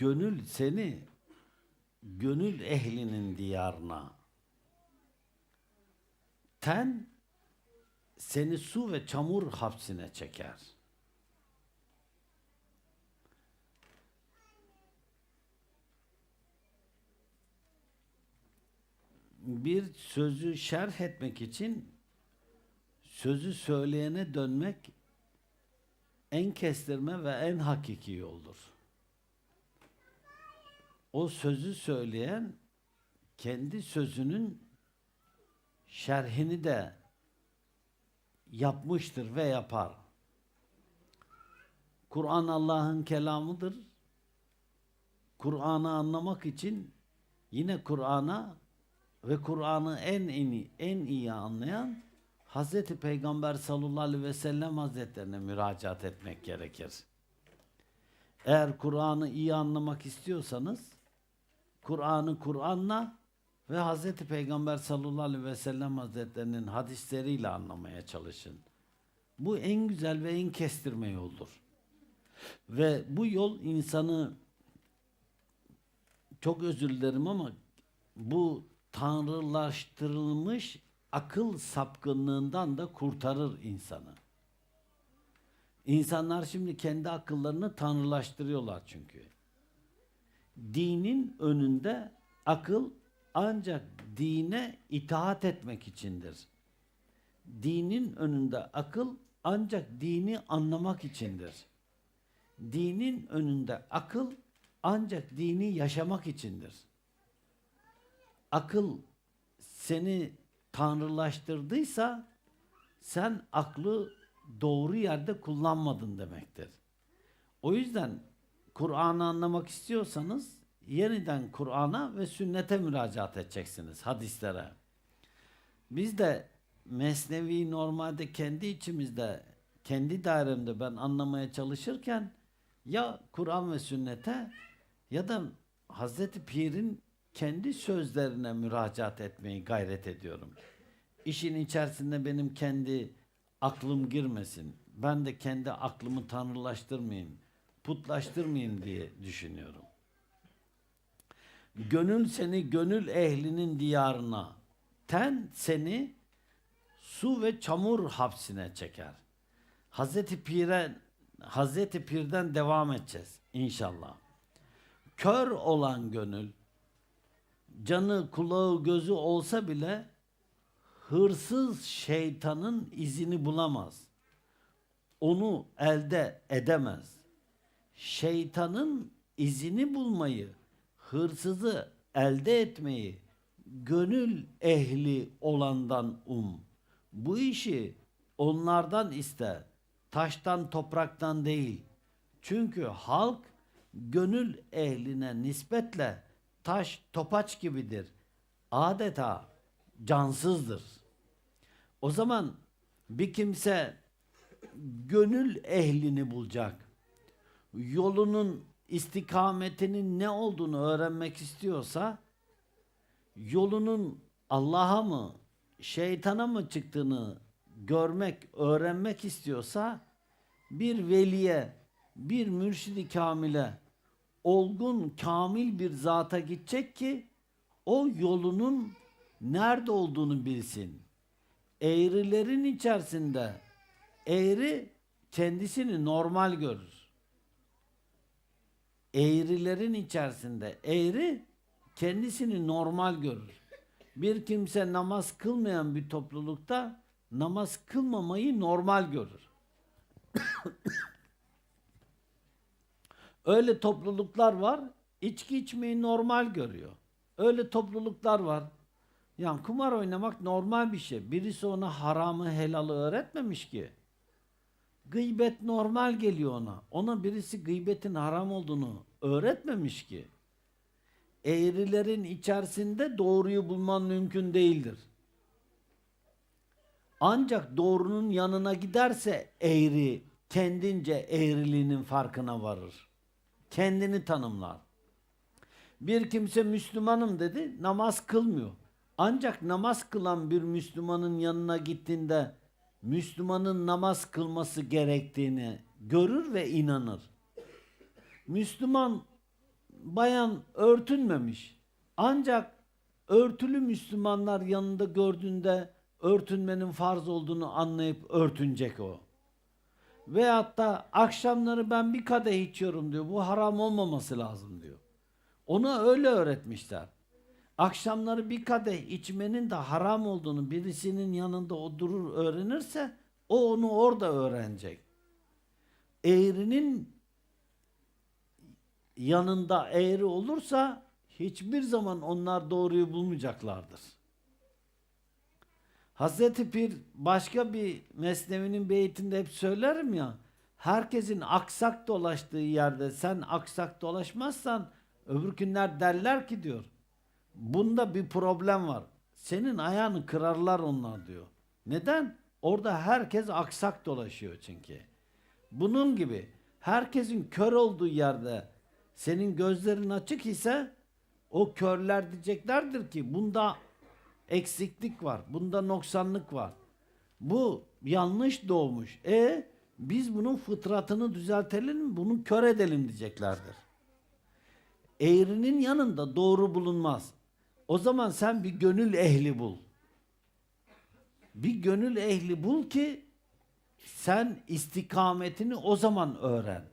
gönül seni gönül ehlinin diyarına ten seni su ve çamur hapsine çeker. Bir sözü şerh etmek için sözü söyleyene dönmek en kestirme ve en hakiki yoldur. O sözü söyleyen kendi sözünün şerhini de yapmıştır ve yapar. Kur'an Allah'ın kelamıdır. Kur'an'ı anlamak için yine Kur'an'a ve Kur'an'ı en iyi, en iyi anlayan Hazreti Peygamber sallallahu aleyhi ve sellem hazretlerine müracaat etmek gerekir. Eğer Kur'an'ı iyi anlamak istiyorsanız Kur'an'ı Kur'an'la ve Hazreti Peygamber sallallahu aleyhi ve sellem hazretlerinin hadisleriyle anlamaya çalışın. Bu en güzel ve en kestirme yoldur. Ve bu yol insanı çok özür dilerim ama bu tanrılaştırılmış akıl sapkınlığından da kurtarır insanı. İnsanlar şimdi kendi akıllarını tanrılaştırıyorlar çünkü. Dinin önünde akıl ancak dine itaat etmek içindir. Dinin önünde akıl ancak dini anlamak içindir. Dinin önünde akıl ancak dini yaşamak içindir. Akıl seni tanrılaştırdıysa sen aklı doğru yerde kullanmadın demektir. O yüzden Kur'an'ı anlamak istiyorsanız yeniden Kur'an'a ve sünnete müracaat edeceksiniz, hadislere. Biz de Mesnevi normalde kendi içimizde, kendi dairemde ben anlamaya çalışırken ya Kur'an ve sünnete ya da Hazreti Pir'in kendi sözlerine müracaat etmeyi gayret ediyorum. İşin içerisinde benim kendi aklım girmesin. Ben de kendi aklımı tanrılaştırmayayım, putlaştırmayayım diye düşünüyorum. Gönül seni gönül ehlinin diyarına, ten seni su ve çamur hapsine çeker. Hazreti Pir'e Hazreti Pir'den devam edeceğiz inşallah. Kör olan gönül canı kulağı gözü olsa bile hırsız şeytanın izini bulamaz. Onu elde edemez. Şeytanın izini bulmayı, hırsızı elde etmeyi gönül ehli olandan um. Bu işi onlardan iste. Taştan topraktan değil. Çünkü halk gönül ehline nispetle taş topaç gibidir. Adeta cansızdır. O zaman bir kimse gönül ehlini bulacak. Yolunun istikametinin ne olduğunu öğrenmek istiyorsa yolunun Allah'a mı şeytana mı çıktığını görmek, öğrenmek istiyorsa bir veliye, bir mürşidi kamile olgun, kamil bir zata gidecek ki o yolunun nerede olduğunu bilsin. Eğrilerin içerisinde eğri kendisini normal görür. Eğrilerin içerisinde eğri kendisini normal görür. Bir kimse namaz kılmayan bir toplulukta namaz kılmamayı normal görür. Öyle topluluklar var, içki içmeyi normal görüyor. Öyle topluluklar var. Yani kumar oynamak normal bir şey. Birisi ona haramı helalı öğretmemiş ki. Gıybet normal geliyor ona. Ona birisi gıybetin haram olduğunu öğretmemiş ki. Eğrilerin içerisinde doğruyu bulman mümkün değildir. Ancak doğrunun yanına giderse eğri kendince eğriliğinin farkına varır. Kendini tanımlar. Bir kimse Müslümanım dedi, namaz kılmıyor. Ancak namaz kılan bir Müslümanın yanına gittiğinde Müslümanın namaz kılması gerektiğini görür ve inanır. Müslüman bayan örtünmemiş. Ancak örtülü Müslümanlar yanında gördüğünde örtünmenin farz olduğunu anlayıp örtünecek o. Veyahut da akşamları ben bir kadeh içiyorum diyor. Bu haram olmaması lazım diyor. Ona öyle öğretmişler. Akşamları bir kadeh içmenin de haram olduğunu birisinin yanında o durur öğrenirse o onu orada öğrenecek. Eğrinin yanında eğri olursa hiçbir zaman onlar doğruyu bulmayacaklardır. Hazreti Pir başka bir mesnevinin beytinde hep söylerim ya herkesin aksak dolaştığı yerde sen aksak dolaşmazsan öbür günler derler ki diyor bunda bir problem var. Senin ayağını kırarlar onlar diyor. Neden? Orada herkes aksak dolaşıyor çünkü. Bunun gibi herkesin kör olduğu yerde senin gözlerin açık ise o körler diyeceklerdir ki bunda eksiklik var, bunda noksanlık var. Bu yanlış doğmuş. E biz bunun fıtratını düzeltelim mi? Bunu kör edelim diyeceklerdir. Eğrinin yanında doğru bulunmaz. O zaman sen bir gönül ehli bul. Bir gönül ehli bul ki sen istikametini o zaman öğren.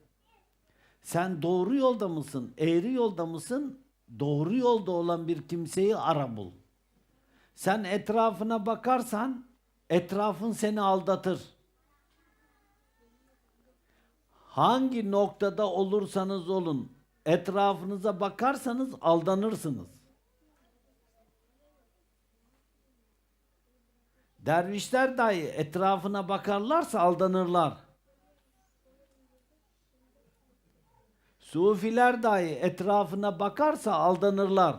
Sen doğru yolda mısın, eğri yolda mısın? Doğru yolda olan bir kimseyi ara bul. Sen etrafına bakarsan etrafın seni aldatır. Hangi noktada olursanız olun etrafınıza bakarsanız aldanırsınız. Dervişler dahi etrafına bakarlarsa aldanırlar. Sufiler dahi etrafına bakarsa aldanırlar.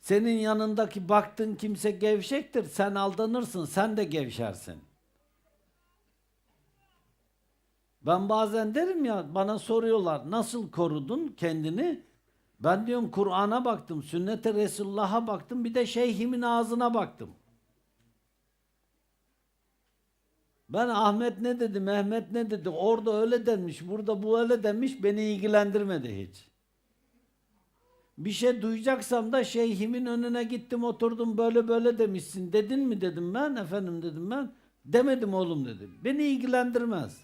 Senin yanındaki baktığın kimse gevşektir. Sen aldanırsın. Sen de gevşersin. Ben bazen derim ya bana soruyorlar nasıl korudun kendini? Ben diyorum Kur'an'a baktım, sünnet-i Resulullah'a baktım, bir de şeyhimin ağzına baktım. Ben Ahmet ne dedi, Mehmet ne dedi, orada öyle demiş, burada bu öyle demiş, beni ilgilendirmedi hiç. Bir şey duyacaksam da şeyhimin önüne gittim oturdum böyle böyle demişsin dedin mi dedim ben efendim dedim ben demedim oğlum dedi. Beni ilgilendirmez.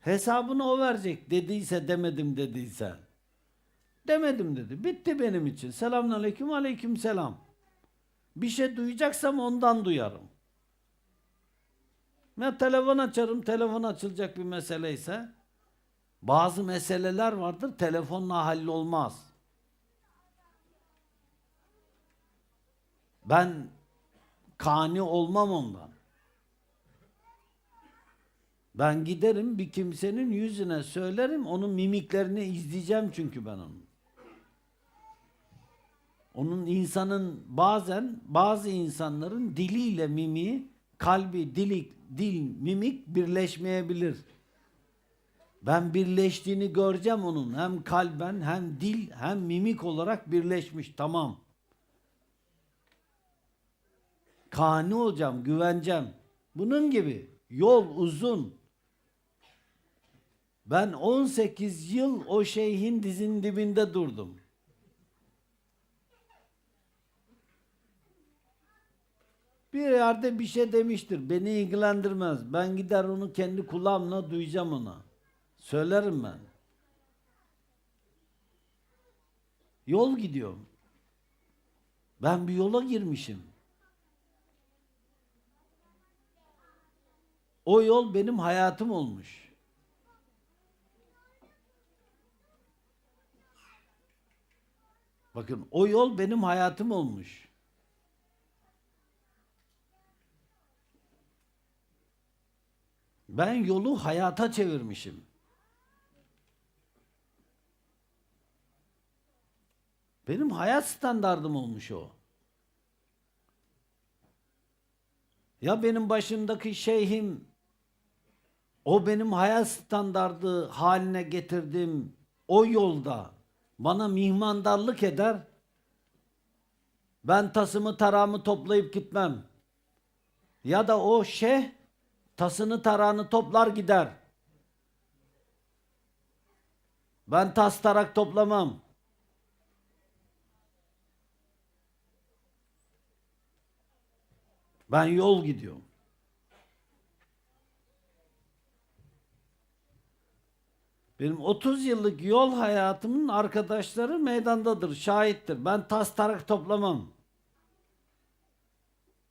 Hesabını o verecek dediyse demedim dediyse. Demedim dedi. Bitti benim için. Selamun aleyküm selam. Bir şey duyacaksam ondan duyarım. Ben telefon açarım. Telefon açılacak bir mesele ise bazı meseleler vardır telefonla hallolmaz. Ben kani olmam ondan. Ben giderim bir kimsenin yüzüne söylerim, onun mimiklerini izleyeceğim çünkü ben onun. Onun insanın bazen bazı insanların diliyle mimiği, kalbi, dili, dil, mimik birleşmeyebilir. Ben birleştiğini göreceğim onun. Hem kalben hem dil hem mimik olarak birleşmiş. Tamam. Kani olacağım, güveneceğim. Bunun gibi yol uzun. Ben 18 yıl o şeyhin dizinin dibinde durdum. Bir yerde bir şey demiştir. Beni ilgilendirmez. Ben gider onu kendi kulağımla duyacağım ona. Söylerim ben. Yol gidiyorum. Ben bir yola girmişim. O yol benim hayatım olmuş. Bakın o yol benim hayatım olmuş. Ben yolu hayata çevirmişim. Benim hayat standardım olmuş o. Ya benim başımdaki şeyhim o benim hayat standardı haline getirdim o yolda bana mihmandarlık eder. Ben tasımı tarağımı toplayıp gitmem. Ya da o şeyh tasını tarağını toplar gider. Ben tas tarak toplamam. Ben yol gidiyorum. Benim 30 yıllık yol hayatımın arkadaşları meydandadır, şahittir. Ben tas tarak toplamam.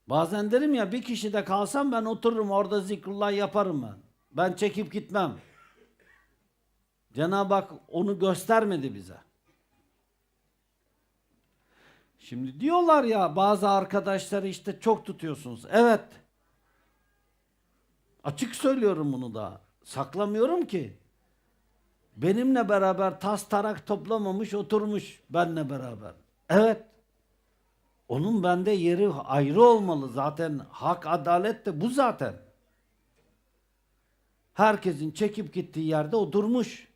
Bazen derim ya bir kişide kalsam ben otururum orada zikrullah yaparım ben. Ben çekip gitmem. Cenab-ı Hak onu göstermedi bize. Şimdi diyorlar ya bazı arkadaşları işte çok tutuyorsunuz. Evet. Açık söylüyorum bunu da. Saklamıyorum ki. Benimle beraber tas tarak toplamamış oturmuş benle beraber. Evet. Onun bende yeri ayrı olmalı zaten. Hak adalet de bu zaten. Herkesin çekip gittiği yerde o durmuş.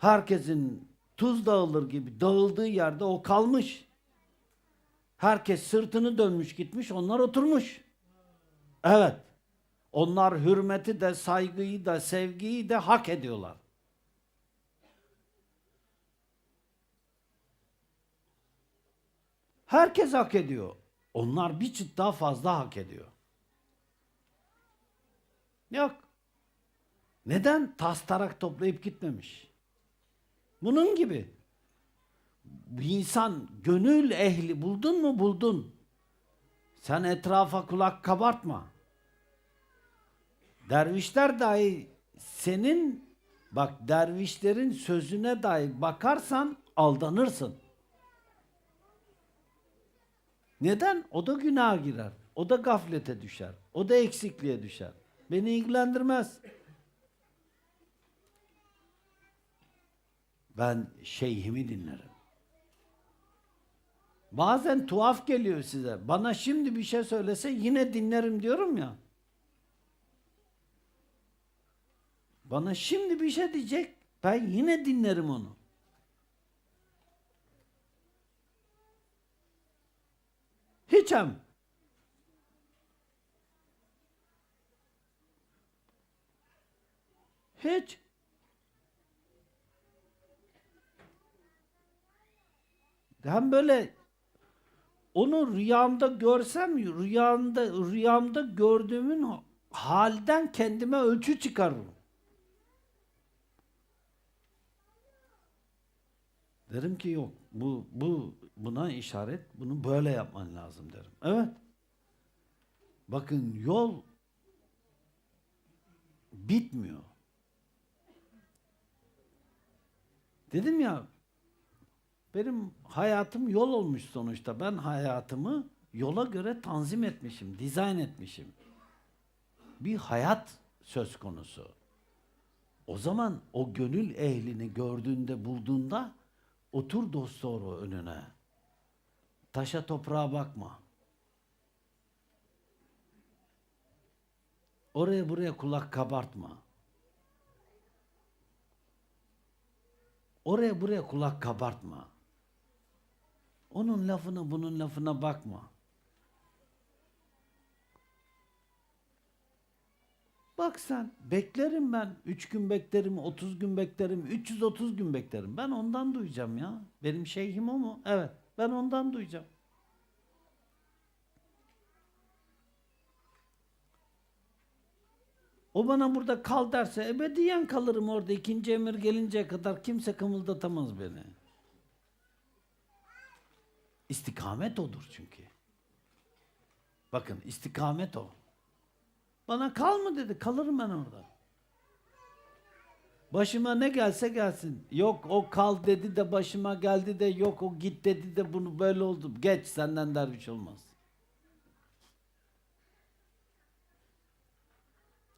Herkesin tuz dağılır gibi dağıldığı yerde o kalmış. Herkes sırtını dönmüş gitmiş, onlar oturmuş. Evet. Onlar hürmeti de, saygıyı da, sevgiyi de hak ediyorlar. Herkes hak ediyor. Onlar bir çıt daha fazla hak ediyor. Yok. Neden? Tas tarak toplayıp gitmemiş. Bunun gibi. Bir insan gönül ehli buldun mu buldun. Sen etrafa kulak kabartma. Dervişler dahi senin bak dervişlerin sözüne dahi bakarsan aldanırsın. Neden? O da günaha girer. O da gaflete düşer. O da eksikliğe düşer. Beni ilgilendirmez. Ben şeyhimi dinlerim. Bazen tuhaf geliyor size. Bana şimdi bir şey söylese yine dinlerim diyorum ya. Bana şimdi bir şey diyecek. Ben yine dinlerim onu. Hem. Hiç. Hem böyle onu rüyamda görsem rüyamda rüyamda gördüğümün halden kendime ölçü çıkarırım. Derim ki yok bu bu buna işaret bunu böyle yapman lazım derim. Evet. Bakın yol bitmiyor. Dedim ya benim hayatım yol olmuş sonuçta. Ben hayatımı yola göre tanzim etmişim, dizayn etmişim. Bir hayat söz konusu. O zaman o gönül ehlini gördüğünde, bulduğunda otur dost doğru önüne. Taşa toprağa bakma. Oraya buraya kulak kabartma. Oraya buraya kulak kabartma. Onun lafına bunun lafına bakma. Bak sen beklerim ben. Üç gün beklerim, 30 gün beklerim, 330 gün beklerim. Ben ondan duyacağım ya. Benim şeyhim o mu? Evet. Ben ondan duyacağım. O bana burada kal derse ebediyen kalırım orada. ikinci emir gelinceye kadar kimse kımıldatamaz beni. İstikamet odur çünkü. Bakın istikamet o. Bana kal mı dedi. Kalırım ben orada. Başıma ne gelse gelsin. Yok o kal dedi de başıma geldi de yok o git dedi de bunu böyle oldu. Geç senden derviş olmaz.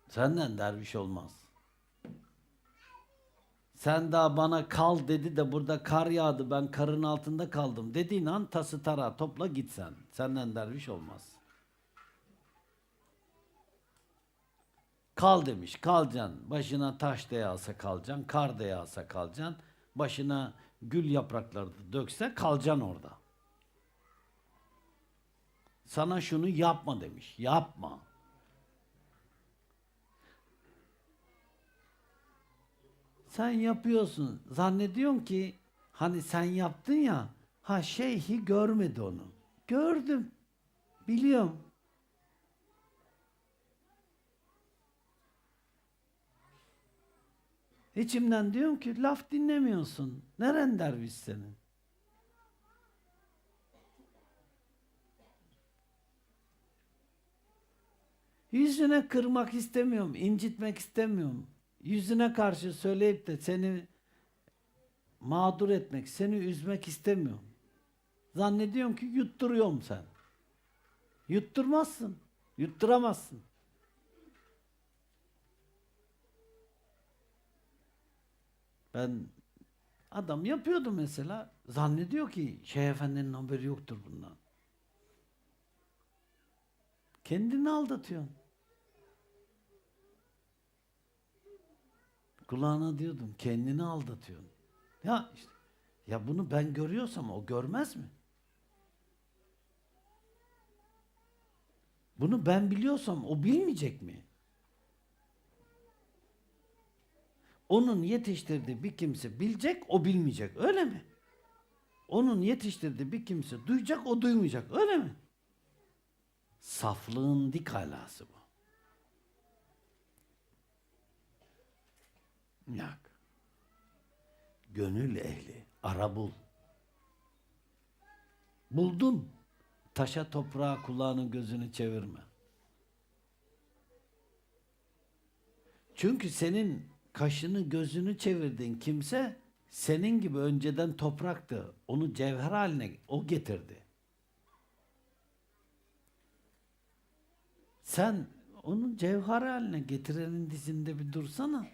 Senden derviş olmaz. Sen daha bana kal dedi de burada kar yağdı ben karın altında kaldım dediğin an tası tara topla git sen. Senden derviş olmaz. Kal demiş kalacaksın. Başına taş da yağsa kalacaksın. Kar da yağsa kalacaksın. Başına gül yaprakları dökse kalacaksın orada. Sana şunu yapma demiş. Yapma. Sen yapıyorsun. Zannediyorsun ki hani sen yaptın ya. Ha şeyhi görmedi onu. Gördüm. Biliyorum. İçimden diyorum ki laf dinlemiyorsun. Neren derviş senin? Yüzüne kırmak istemiyorum, incitmek istemiyorum. Yüzüne karşı söyleyip de seni mağdur etmek, seni üzmek istemiyorum. Zannediyorum ki yutturuyorum sen. Yutturmazsın, yutturamazsın. Ben adam yapıyordu mesela. Zannediyor ki Şeyh Efendi'nin haberi yoktur bundan. Kendini aldatıyorsun. Kulağına diyordum kendini aldatıyorsun. Ya işte ya bunu ben görüyorsam o görmez mi? Bunu ben biliyorsam o bilmeyecek mi? Onun yetiştirdiği bir kimse bilecek, o bilmeyecek. Öyle mi? Onun yetiştirdiği bir kimse duyacak, o duymayacak. Öyle mi? Saflığın dik alası bu. Yok. Gönül ehli, ara bul. Buldun. Taşa toprağa kulağını gözünü çevirme. Çünkü senin kaşını gözünü çevirdiğin kimse senin gibi önceden topraktı. Onu cevher haline o getirdi. Sen onu cevher haline getirenin dizinde bir dursana.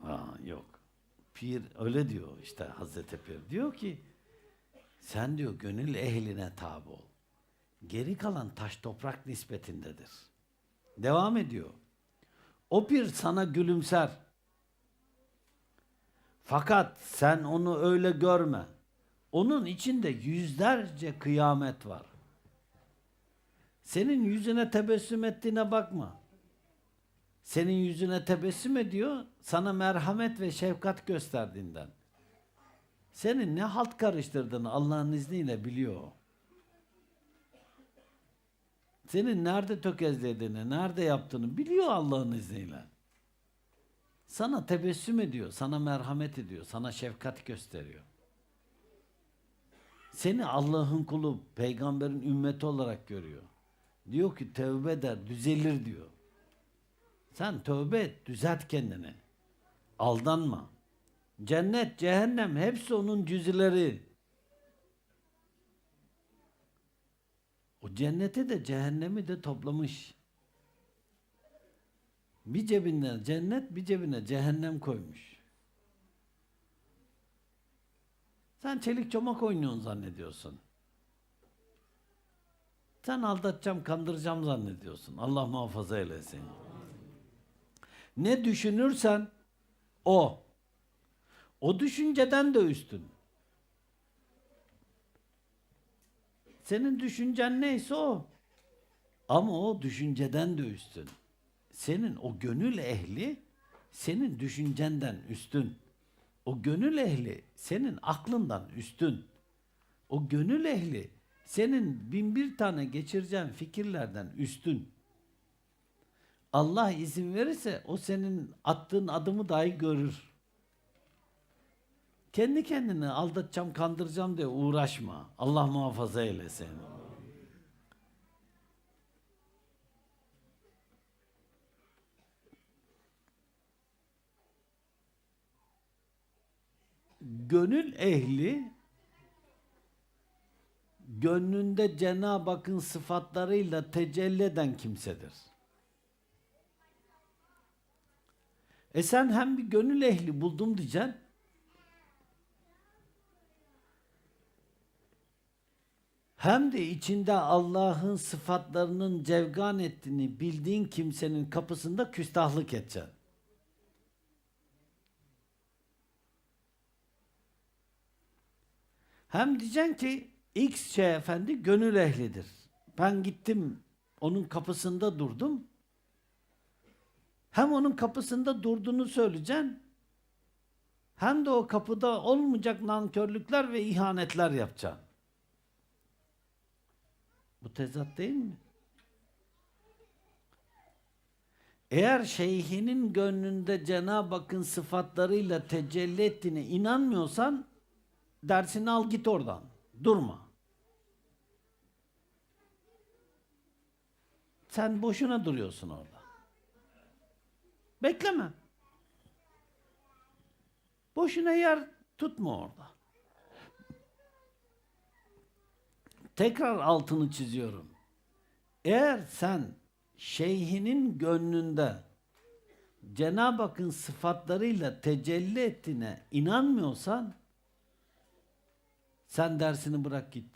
Aa, yok. Pir öyle diyor işte Hazreti Pir. Diyor ki sen diyor gönül ehline tabi ol. Geri kalan taş toprak nispetindedir. Devam ediyor. O pir sana gülümser. Fakat sen onu öyle görme. Onun içinde yüzlerce kıyamet var. Senin yüzüne tebessüm ettiğine bakma. Senin yüzüne tebessüm ediyor, sana merhamet ve şefkat gösterdiğinden. Senin ne halt karıştırdığını Allah'ın izniyle biliyor. o. Senin nerede tökezlediğini, nerede yaptığını biliyor Allah'ın izniyle. Sana tebessüm ediyor, sana merhamet ediyor, sana şefkat gösteriyor. Seni Allah'ın kulu, peygamberin ümmeti olarak görüyor. Diyor ki tövbe eder, düzelir diyor. Sen tövbe et, düzelt kendini. Aldanma. Cennet, cehennem hepsi onun cüzleri. O cenneti de cehennemi de toplamış. Bir cebine cennet, bir cebine cehennem koymuş. Sen çelik çomak oynuyorsun zannediyorsun. Sen aldatacağım, kandıracağım zannediyorsun. Allah muhafaza eylesin. Ne düşünürsen o. O düşünceden de üstün. Senin düşüncen neyse o. Ama o düşünceden de üstün. Senin o gönül ehli senin düşüncenden üstün. O gönül ehli senin aklından üstün. O gönül ehli senin bin bir tane geçireceğin fikirlerden üstün. Allah izin verirse o senin attığın adımı dahi görür. Kendi kendini aldatacağım, kandıracağım diye uğraşma. Allah muhafaza eylesin. Gönül ehli gönlünde Cenab-ı Hakk'ın sıfatlarıyla tecelli eden kimsedir. E sen hem bir gönül ehli buldum diyeceksin. Hem de içinde Allah'ın sıfatlarının cevgan ettiğini bildiğin kimsenin kapısında küstahlık edeceksin. Hem diyeceksin ki X şey efendi gönül ehlidir. Ben gittim onun kapısında durdum. Hem onun kapısında durduğunu söyleyeceksin. Hem de o kapıda olmayacak nankörlükler ve ihanetler yapacaksın. Bu tezat değil mi? Eğer şeyhinin gönlünde Cenab-ı Hakk'ın sıfatlarıyla tecelli ettiğine inanmıyorsan dersini al git oradan. Durma. Sen boşuna duruyorsun orada. Bekleme. Boşuna yer tutma orada. Tekrar altını çiziyorum. Eğer sen şeyhinin gönlünde Cenab-ı Hakk'ın sıfatlarıyla tecelli ettiğine inanmıyorsan sen dersini bırak git.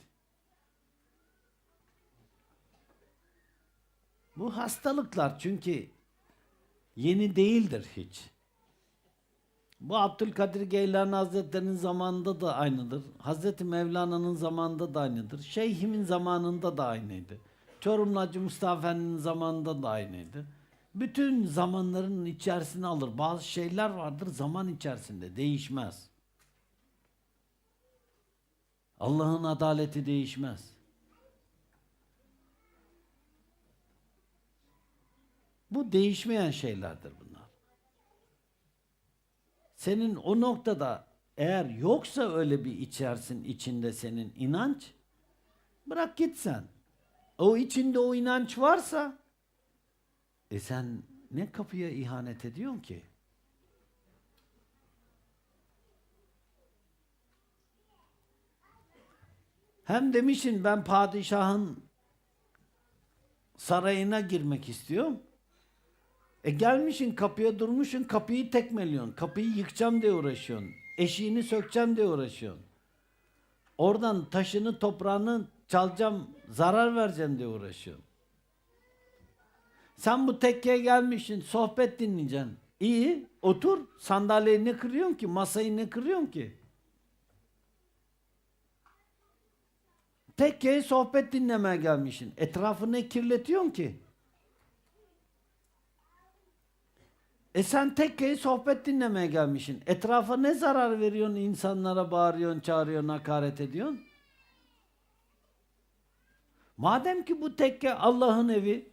Bu hastalıklar çünkü yeni değildir hiç. Bu Abdülkadir Geylani Hazretleri'nin zamanında da aynıdır. Hazreti Mevlana'nın zamanında da aynıdır. Şeyhimin zamanında da aynıydı. Çorumlu Hacı Mustafa Efendi'nin zamanında da aynıydı. Bütün zamanların içerisine alır. Bazı şeyler vardır zaman içerisinde değişmez. Allah'ın adaleti değişmez. Bu değişmeyen şeylerdir. Senin o noktada eğer yoksa öyle bir içersin içinde senin inanç bırak git sen. O içinde o inanç varsa e sen ne kapıya ihanet ediyorsun ki? Hem demişin ben padişahın sarayına girmek istiyorum. E gelmişin kapıya durmuşsun kapıyı tekmeliyorsun. Kapıyı yıkacağım diye uğraşıyorsun. Eşiğini sökeceğim diye uğraşıyorsun. Oradan taşını toprağını çalacağım zarar vereceğim diye uğraşıyorsun. Sen bu tekkeye gelmişsin sohbet dinleyeceksin. İyi otur sandalyeyi ne kırıyorsun ki masayı ne kırıyorsun ki? Tekkeye sohbet dinlemeye gelmişsin. Etrafını kirletiyorsun ki? E sen tekkeye sohbet dinlemeye gelmişsin. Etrafa ne zarar veriyorsun? insanlara bağırıyorsun, çağırıyorsun, hakaret ediyorsun. Madem ki bu tekke Allah'ın evi,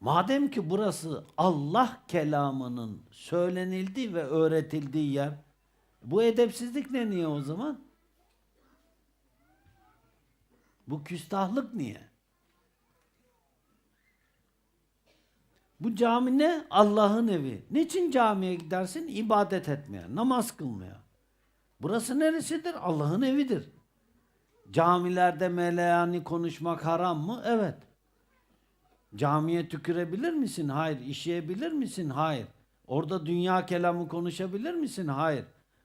madem ki burası Allah kelamının söylenildiği ve öğretildiği yer, bu edepsizlik ne niye o zaman? Bu küstahlık niye? Bu cami ne? Allah'ın evi. Niçin camiye gidersin? İbadet etmeye, namaz kılmaya. Burası neresidir? Allah'ın evidir. Camilerde meleyani konuşmak haram mı? Evet. Camiye tükürebilir misin? Hayır. İşeyebilir misin? Hayır. Orada dünya kelamı konuşabilir misin? Hayır.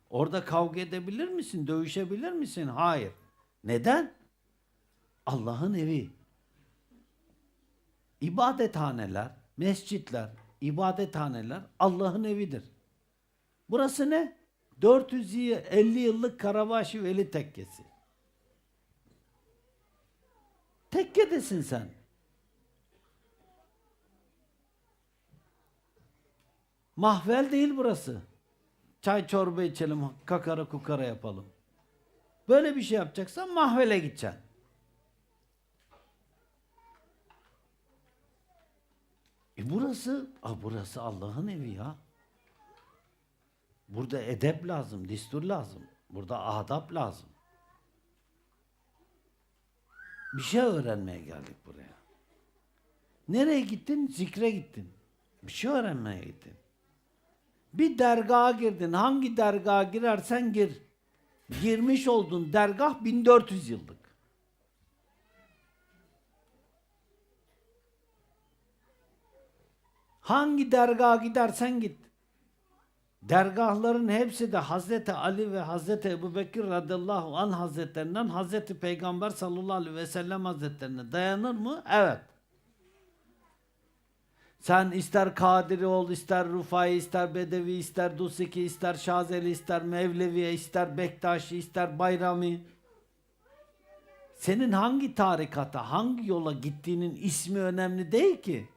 Orada kavga edebilir misin? Dövüşebilir misin? Hayır. Neden? Allah'ın evi. İbadethaneler, mescitler, ibadethaneler Allah'ın evidir. Burası ne? 450 yıllık Karabaşı Veli Tekkesi. Tekkedesin sen. Mahvel değil burası. Çay çorba içelim, kakara kukara yapalım. Böyle bir şey yapacaksan mahvele gideceksin. E burası, a burası Allah'ın evi ya. Burada edep lazım, distur lazım. Burada adap lazım. Bir şey öğrenmeye geldik buraya. Nereye gittin? Zikre gittin. Bir şey öğrenmeye gittin. Bir dergaha girdin. Hangi dergaha girersen gir. Girmiş olduğun dergah 1400 yıllık. Hangi dergaha gidersen git. Dergahların hepsi de Hazreti Ali ve Hazreti Ebu Bekir radıyallahu anh hazretlerinden Hazreti Peygamber sallallahu aleyhi ve sellem hazretlerine dayanır mı? Evet. Sen ister Kadiri ol, ister Rufai, ister Bedevi, ister Dusiki, ister Şazeli, ister Mevleviye, ister Bektaşi, ister Bayrami. Senin hangi tarikata, hangi yola gittiğinin ismi önemli değil ki.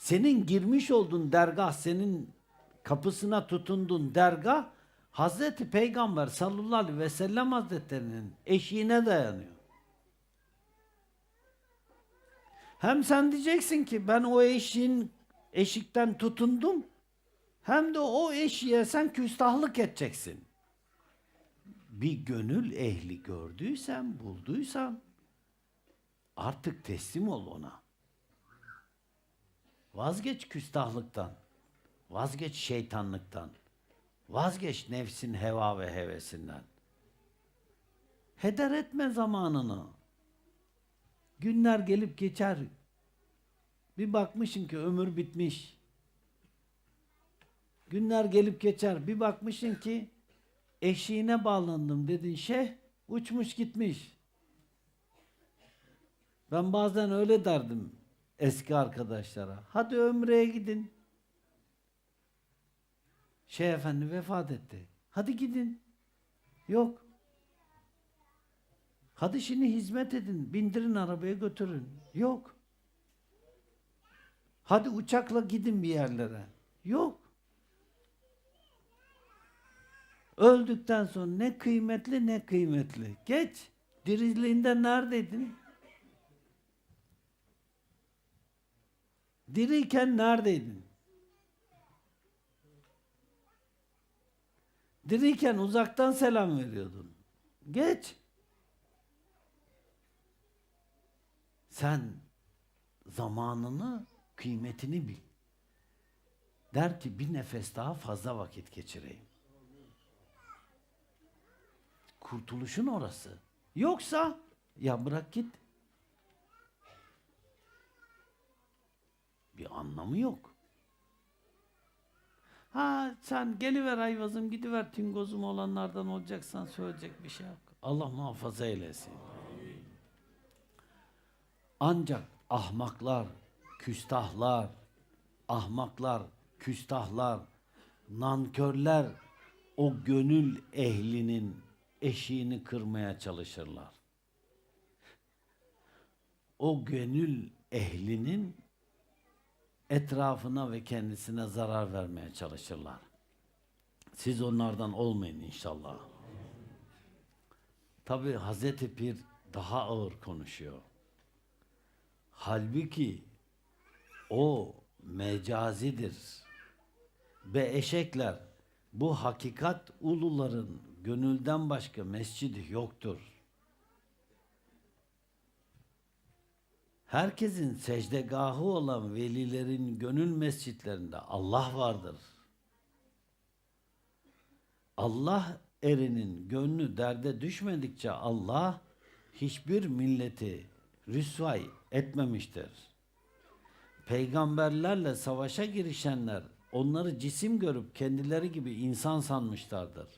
Senin girmiş olduğun dergah, senin kapısına tutundun dergah, Hazreti Peygamber sallallahu aleyhi ve sellem hazretlerinin eşiğine dayanıyor. Hem sen diyeceksin ki ben o eşiğin eşikten tutundum. Hem de o eşiğe sen küstahlık edeceksin. Bir gönül ehli gördüysen, bulduysan artık teslim ol ona. Vazgeç küstahlıktan. Vazgeç şeytanlıktan. Vazgeç nefsin heva ve hevesinden. Heder etme zamanını. Günler gelip geçer. Bir bakmışsın ki ömür bitmiş. Günler gelip geçer. Bir bakmışsın ki eşiğine bağlandım dedin şey uçmuş gitmiş. Ben bazen öyle derdim eski arkadaşlara. Hadi ömreye gidin. Şeyh efendi vefat etti. Hadi gidin. Yok. Hadi şimdi hizmet edin. Bindirin arabaya götürün. Yok. Hadi uçakla gidin bir yerlere. Yok. Öldükten sonra ne kıymetli ne kıymetli. Geç. Diriliğinde neredeydin? Diriyken neredeydin? Diriyken uzaktan selam veriyordun. Geç. Sen zamanını, kıymetini bil. Der ki bir nefes daha fazla vakit geçireyim. Kurtuluşun orası. Yoksa ya bırak git. Bir anlamı yok. Ha sen geliver ayvazım gidiver tingozum olanlardan olacaksan söyleyecek bir şey yok. Allah muhafaza eylesin. Ancak ahmaklar, küstahlar, ahmaklar, küstahlar, nankörler o gönül ehlinin eşiğini kırmaya çalışırlar. O gönül ehlinin etrafına ve kendisine zarar vermeye çalışırlar. Siz onlardan olmayın inşallah. Tabi Hazreti Pir daha ağır konuşuyor. Halbuki o mecazidir. Ve eşekler bu hakikat uluların gönülden başka mescidi yoktur. Herkesin secdegahı olan velilerin gönül mescitlerinde Allah vardır. Allah erinin gönlü derde düşmedikçe Allah hiçbir milleti rüsvay etmemiştir. Peygamberlerle savaşa girişenler onları cisim görüp kendileri gibi insan sanmışlardır.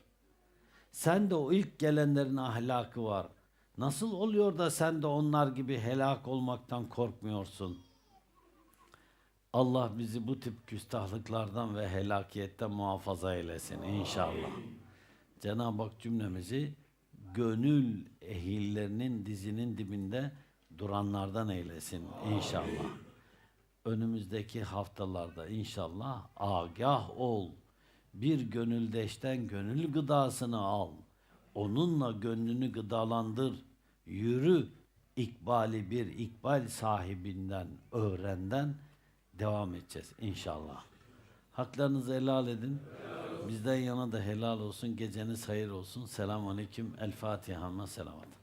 Sen de o ilk gelenlerin ahlakı var. Nasıl oluyor da sen de onlar gibi helak olmaktan korkmuyorsun? Allah bizi bu tip küstahlıklardan ve helakiyetten muhafaza eylesin inşallah. Cenab-ı Hak cümlemizi gönül ehillerinin dizinin dibinde duranlardan eylesin inşallah. Önümüzdeki haftalarda inşallah agah ol. Bir gönüldeşten gönül gıdasını al. Onunla gönlünü gıdalandır. Yürü ikbali bir ikbal sahibinden, öğrenden devam edeceğiz inşallah. Haklarınızı helal edin. Bizden yana da helal olsun. Geceniz hayır olsun. Selamun aleyküm. El Fatiha. Selamat.